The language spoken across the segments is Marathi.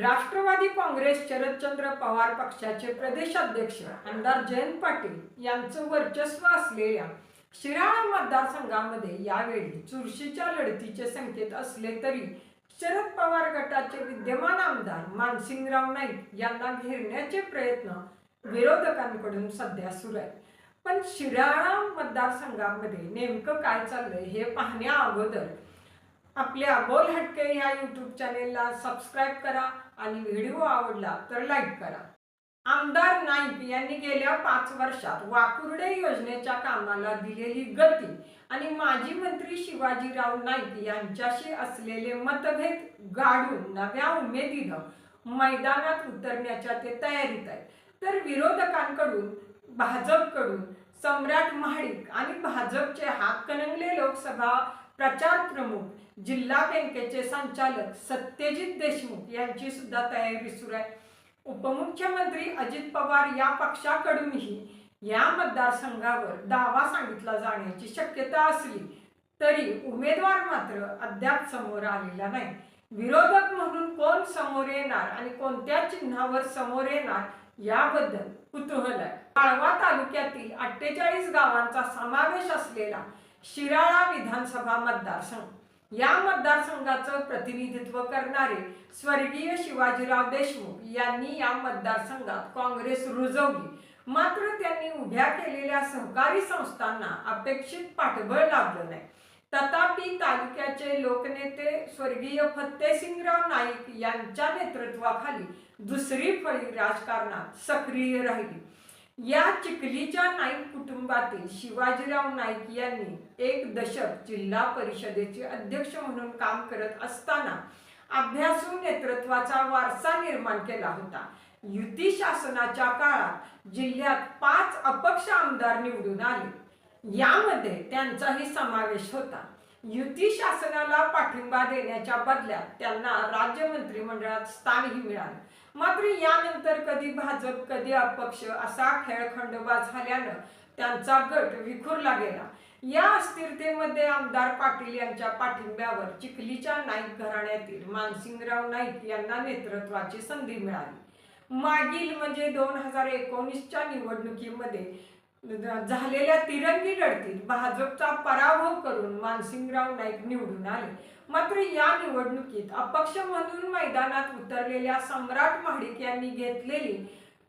राष्ट्रवादी काँग्रेस शरदचंद्र पवार पक्षाचे प्रदेशाध्यक्ष आमदार जयंत पाटील यांचं वर्चस्व असलेल्या शिराळा मतदारसंघामध्ये यावेळी चुरशीच्या लढतीचे संकेत असले तरी शरद पवार गटाचे विद्यमान आमदार मानसिंगराव नाईक यांना घेरण्याचे प्रयत्न विरोधकांकडून सध्या सुरू आहेत. पण शिराळा मतदारसंघामध्ये नेमकं काय चाललंय हे पाहण्या अगोदर आपल्या बोल हटके या यूट्यूब चॅनेलला सबस्क्राईब करा आणि व्हिडिओ आवडला तर लाईक करा. आमदार नाईक यांनी गेल्या पाच वर्षात वाकुर्डे योजनेच्या कामाला दिलेली गती आणि माजी मंत्री शिवाजीराव नाईक यांच्याशी असलेले मतभेद गाडून नव्या उमेदीनं मैदानात उतरण्याच्या ते तयारीत आहेत. तर विरोधकांकडून भाजपकडून सम्राट महाडिक आणि भाजपचे हातकणंगले लोकसभा प्रचार प्रमुख जिल्हा बँकेचे संचालक सत्यजित देशमुख यांची सुद्धा तयारी सुरू आहे. उपमुख्यमंत्री अजित पवार या पक्षाकडूनही या मतदारसंघावर दावा सांगितला जाण्याची शक्यता असली तरी उमेदवार मात्र अद्याप समोर आलेला नाही. विरोधक म्हणून कोण समोर येणार आणि कोणत्या चिन्हावर समोर येणार याबद्दल कुतूहल आहे. काळवा तालुक्यातील अठ्ठेचाळीस गावांचा समावेश असलेला शिराळा विधानसभा मतदारसंघ. या मतदारसंघाचं प्रतिनिधित्व करणारे स्वर्गीय शिवाजीराव देशमुख यांनी या मतदारसंघात काँग्रेस रुजवली. मात्र त्यांनी उभ्या केलेल्या सहकारी संस्थांना अपेक्षित पाठबळ लाभलं नाही. तथापि तालुक्याचे लोकनेते स्वर्गीय फत्तेसिंगराव नाईक यांच्या नेतृत्वाखाली दुसरी फळी राजकारणात सक्रिय राहिली. या चिखलीच्या नाईक कुटुंबातील शिवाजीराव नाईक यांनी एक दशक जिल्हा परिषदेचे अध्यक्ष म्हणून काम करत असताना अभ्यासू नेतृत्वाचा वारसा निर्माण केला होता. युती शासनाच्या काळात जिल्ह्यात पाच अपक्ष आमदार निवडून आले. यामध्ये त्यांचाही समावेश होता. युती शासनाला पाठिंबा देण्याच्या बदल्यात त्यांना राज्य मंत्रिमंडळात स्थानही मिळालं. मात्र यानंतर कधी भाजप कधी अपक्ष असा खेळखंडोबा झाल्यानं त्यांचा गट विखुरला गेला. या अस्थिरतेमध्ये आमदार पाटील यांच्या पाठिंब्यावर चिखलीच्या नाईक घराण्यातील मानसिंगराव नाईक यांना नेतृत्वाची संधी मिळाली. मागील म्हणजे दोन हजार एकोणीसच्या निवडणुकीमध्ये झालेल्या तिरंगी लढतीत भाजपचा पराभव करून मानसिंगराव नाईक निवडून आले. मात्र या निवडणुकीत अपक्ष म्हणून मैदानात उतरलेल्या सम्राट महाडिक यांनी घेतलेली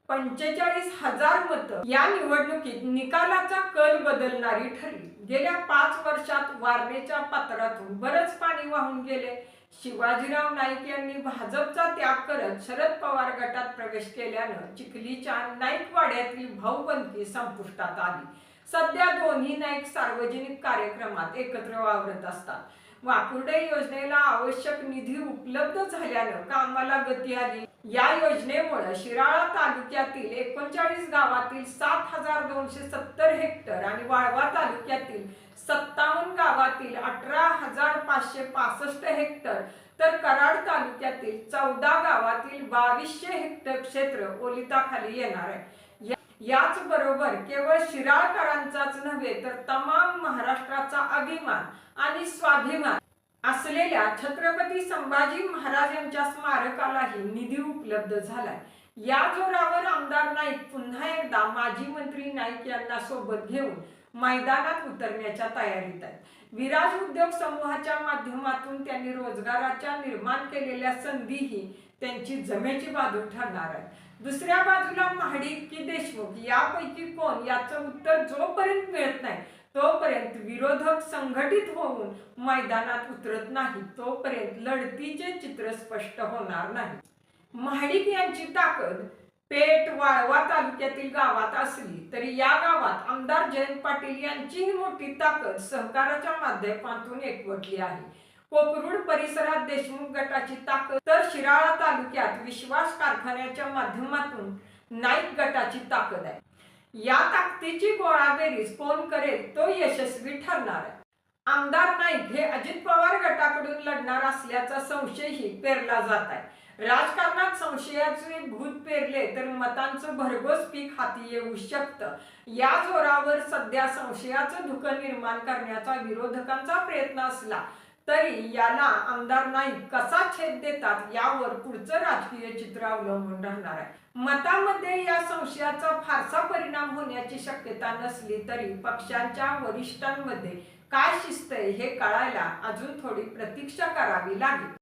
पंचेचाळीस हजार मतं या निवडणुकीत निकालाचा कल बदलणारी ठरली. गेल्या पाच वर्षात वारणेच्या पात्रातून बरंच पाणी वाहून गेले. शिवाजीराव नाईक यांनी भाजपचा त्याग करत शरद पवार गटात प्रवेश केल्यानं चिखलीच्या नाईकवाड्यातील भाऊबंदी संपुष्टात आली. सध्या दोन्ही नाईक सार्वजनिक कार्यक्रमात एकत्र वावरत असतात. वाकुर्डे योजनेला आवश्यक निधी उपलब्ध झाल्यानं कामाला गती आली. या योजनेमुळे शिराळा तालुक्यातील एकोणचाळीस गावातील सात हजार दोनशे सत्तर हेक्टर आणि वाळवा तालुक्यातील सत्तावन्न गावातील अठरा पाचशे पासष्ट हेक्टर तर कराड तालुक्यातील चौदा गावातील बावीसशे हेक्टर क्षेत्र ओलिताखाली येणार आहे. याच बरोबर केवळ शिराळकरांचाच नव्हे तर तमाम महाराष्ट्राचा अभिमान आणि स्वाभिमान असलेल्या छत्रपती संभाजी महाराज यांच्या स्मारकालाही निधी उपलब्ध झालाय. या जोरावर आमदार नाईक पुन्हा एकदा माजी मंत्री नाईक यांना सोबत घेऊन मैदानात उतरण्याच्या तयारीत आहेत. विराज उद्योग समूहाच्या माध्यमातून त्यांनी रोजगाराच्या निर्माण केलेल्या संधीही त्यांची जमेची बाजू ठरणार आहे दुसऱ्या बाजूला महाडिक की देशमुख यापैकी कोण? याचं उत्तर जोपर्यंत मिळत नाही तोपर्यंत विरोधक संघटित होऊन मैदानात उतरत नाही तोपर्यंत लढतीचे चित्र स्पष्ट होणार नाही. महाडिक यांची ताकद पेठ वाळवा तालुक्यातील गावात असली तरी या गावात आमदार जयंत पाटील यांचीही मोठी ताकद सहकाराच्या माध्यमातून एकवटली आहे. कोकरूड परिसरात देशमुख गटाची ताकद तर शिराळा तालुक्यात विश्वास कारखान्याच्या माध्यमातून नाईक गटाची ताकद आहे. या ताकदीची गोळाबेरीज कोण करेल तो यशस्वी ठरणार आहे. आमदार नाईक हे अजित पवार गटाकडून लढणार असल्याचा संशयही पेरला जात आहे. राजकारणात संशयाचे भूत पेरले तर मतांचं भरघोस पीक हाती येऊ शकतं. या जोरावर सध्या संशयाचं धुकं निर्माण करण्याचा विरोधकांचा प्रयत्न असला तरी याला आमदार नाईक कसा छेद देतात यावर पुढचं राजकीय चित्र अवलंबून राहणार आहे. मतामध्ये या संशयाचा फारसा परिणाम होण्याची शक्यता नसली तरी पक्षांच्या वरिष्ठांमध्ये काय शिस्त हे कळायला अजून थोडी प्रतीक्षा करावी लागेल.